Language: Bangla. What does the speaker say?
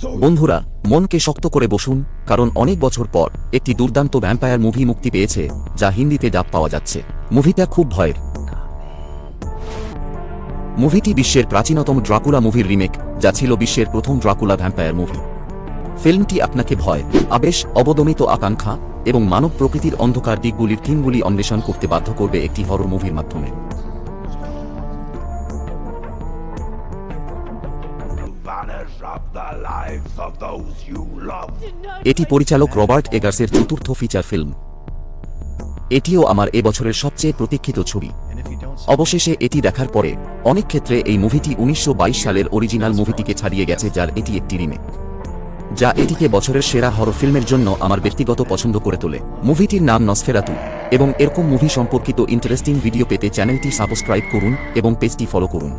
বন্ধুরা, মনকে শক্ত করে বসুন, কারণ অনেক বছর পর একটি দুর্দান্ত ভ্যাম্পায়ার মুভি মুক্তি পেয়েছে, যা হিন্দিতে ডাব পাওয়া যাচ্ছে। মুভিটা খুব ভয়ের। মুভিটি বিশ্বের প্রাচীনতম ড্রাকুলা মুভির রিমেক যা ছিল বিশ্বের প্রথম ড্রাকুলা ভ্যাম্পায়ার মুভি ফিল্মটি আপনাকে ভয়, আবেশ, অবদমিত আকাঙ্ক্ষা এবং মানব প্রকৃতির অন্ধকার দিকগুলির থিমগুলি অন্বেষণ করতে বাধ্য করবে একটি হরর মুভির মাধ্যমে। এটি পরিচালক রবার্ট এগার্সের চতুর্থ ফিচার ফিল্ম এটিও আমার এবছরের সবচেয়ে প্রতীক্ষিত ছবি। অবশেষে এটি দেখার পরে, অনেক ক্ষেত্রে এই মুভিটি উনিশশো বাইশ সালের অরিজিনাল মুভিটিকে ছাড়িয়ে গেছে, যার এটি একটি রিমেক যা এটিকে বছরের সেরা হরর ফিল্মের জন্য আমার ব্যক্তিগত পছন্দ করে তোলে। মুভিটির নাম নসফেরাতু এবং এরকম মুভি সম্পর্কিত ইন্টারেস্টিং ভিডিও পেতে চ্যানেলটি সাবস্ক্রাইব করুন এবং পেজটি ফলো করুন।